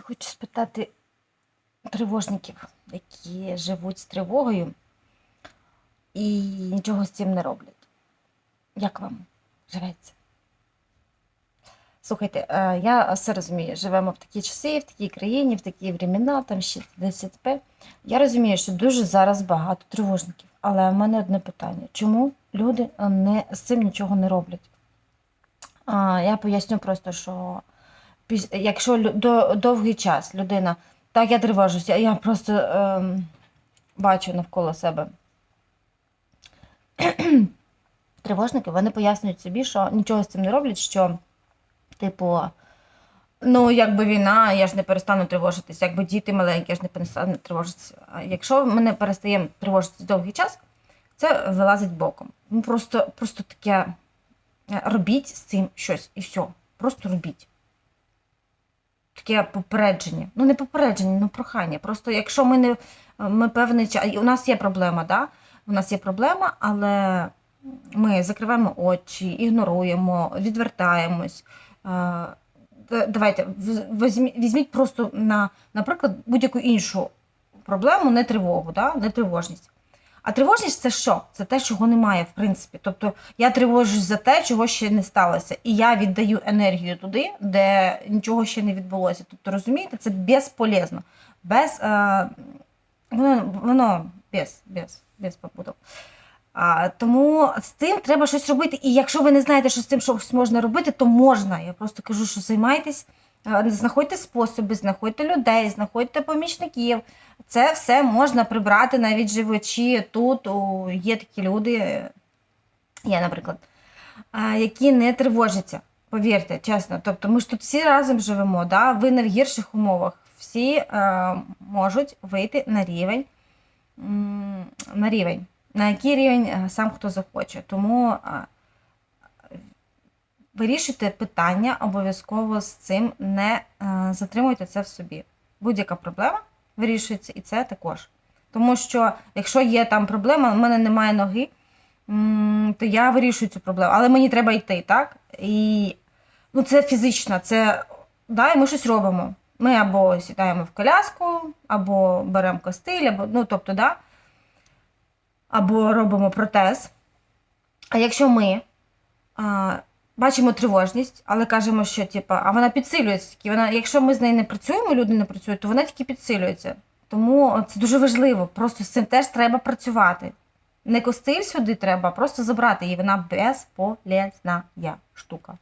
Хочу спитати тривожників, які живуть з тривогою і нічого з цим не роблять. Як вам живеться? Слухайте, е, я все розумію, живемо в такі часи, в такій країні, в такі времена, там ще ДСП. Я розумію, що дуже зараз багато тривожників. Але в мене одне питання: чому люди не, з цим нічого не роблять? Я поясню просто, що якщо до, довгий час людина, так я тривожуся, я просто ем, бачу навколо себе. Тривожники, вони пояснюють собі, що нічого з цим не роблять, що, типу, ну, якби війна, я ж не перестану тривожитися, якби діти маленькі, я ж не перестану тривожитися. А якщо ми перестаємо тривожитися довгий час, це вилазить боком. Ну, просто, просто таке е, робіть з цим щось і все. Просто робіть. Таке попередження. Ну, не попередження, ну прохання. Просто якщо ми не ми певний час. У нас є проблема, да? У нас є проблема, але ми закриваємо очі, ігноруємо, відвертаємось. Е, Давайте візьміть просто на, наприклад, будь-яку іншу проблему, не тривогу, да? не тривожність. А тривожність це що? Це те, чого немає, в принципі. Тобто я тривожусь за те, чого ще не сталося. І я віддаю енергію туди, де нічого ще не відбулося. Тобто, розумієте, це безполезно. Без, е, воно, воно без, без, без побудов. А, тому з цим треба щось робити. І якщо ви не знаєте, що з цим щось можна робити, то можна. Я просто кажу, що займайтесь, е, знаходьте способи, знаходьте людей, знаходьте помічників. Це все можна прибрати, навіть живучи тут. Є такі люди, я, наприклад, які не тривожаться. Повірте, чесно. Тобто ми ж тут всі разом живемо, да? ви не в гірших умовах. Всі е, можуть вийти на рівень, на рівень, на який рівень е, сам хто захоче. Тому е, вирішуйте питання обов'язково з цим, не е, затримуйте це в собі. Будь-яка проблема вирішується, і це також. Тому що якщо є там проблема, в мене немає ноги, то я вирішую цю проблему. Але мені треба йти, так? І ну, це фізично, це да, і ми щось робимо. Ми або сідаємо в коляску, або беремо костиль, або, ну, тобто, да, або робимо протез. А якщо ми бачимо тривожність, але кажемо, що типу, а вона підсилюється. Вона, якщо ми з нею не працюємо, люди не працюють, то вона тільки підсилюється. Тому це дуже важливо. Просто з цим теж треба працювати. Не костиль сюди треба, просто забрати її. Вона безполезна штука.